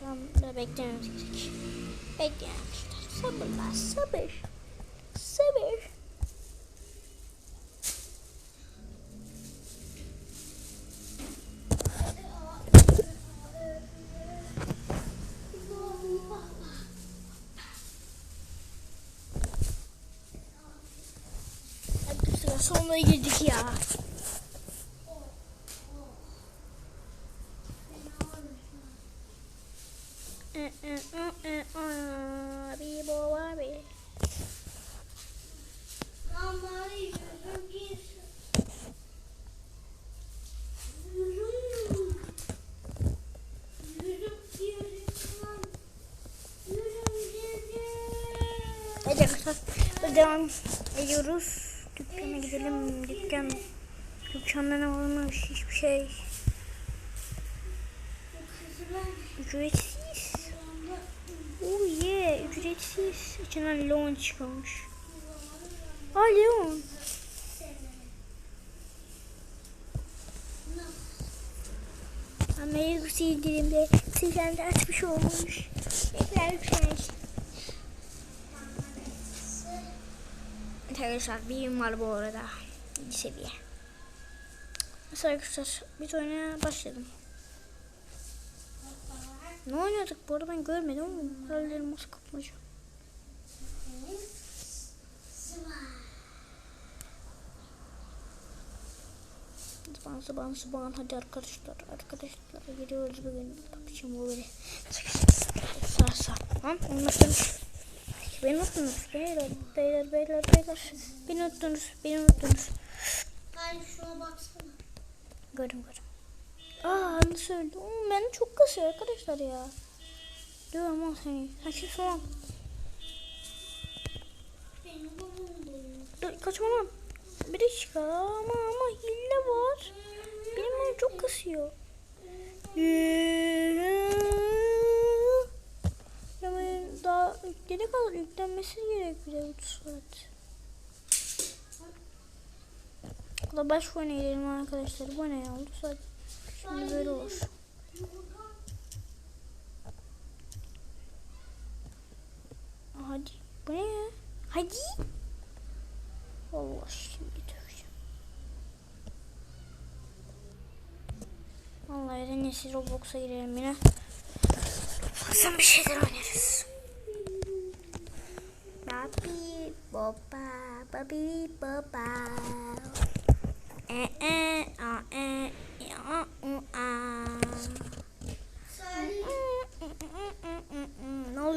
Şu an da beklememiz gerek. Arkadaşlar. Sabırlar. Sabır. Sabır. Sonuna girdik ya. Abi bu abi. Hadi arkadaşlar devam ediyoruz. Dükkana gidelim. Dükkan. Dükkanda ne varmış? Hiçbir şey. Ücretsiz. Oh yeah. Ücretsiz. İçinden Leon çıkmış. Aa Leon. Ama sildiğimde sildiğimde açmış olmuş. Tekrar yükselmiş. Arkadaşlar birim var bu arada. 7 seviye. Mesela arkadaşlar biz oynaya başladım. Ne oynadık? Bu arada ben görmedim ama herhalde nasıl kapmaca. Zıban zıban zıban. Hadi arkadaşlar arkadaşlar. Giriyoruz bugün kapışım bu böyle sağ sağ. Tamam unuttunuz beni unuttunuz. Beyler beyler beyler beyler. Beni unuttunuz beni unuttunuz. Hayır şuna baksana. Gördüm gördüm. Aa nasıl öldü? Oğlum beni çok kasıyor arkadaşlar ya. Diyorum al seni. Soğan. Benim babamdayım. Dur kaçma lan. Bir dakika ama ama hile var. Benim beni çok kasıyor. Ya ben daha yüklene kadar yüklenmesi gerek bir de 30 saat. Bu da baş oynayalım arkadaşlar. Bu ne ya? 30 saat. Şimdi böyle olur. Hadi. Ne? Hadi. Allah şimdi döveceğim. Vallahi en iyisi Roblox'a girelim yine. Baksana bir şeyler oynarız. Babi baba, babi baba. E e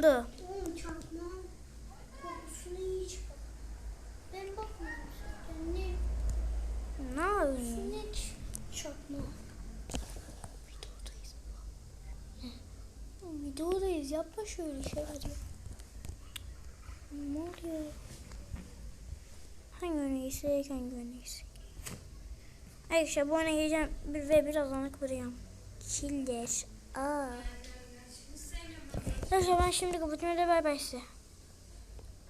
Ne oldu? Oğlum çarpma. Kokusunu çıkar. Ben bakmıyorum. Ne? Ne? Ne çarpma? Videodayız. Videodayız. Yapma şöyle şeyler. Ne oluyor? Hangi oyunu giysek hangi oyunu giysek? Arkadaşlar bu oyuna gireceğim ve biraz anlık vuruyorum. Killer. Aa. Arkadaşlar ben şimdi kapatıyorum da bay bay size.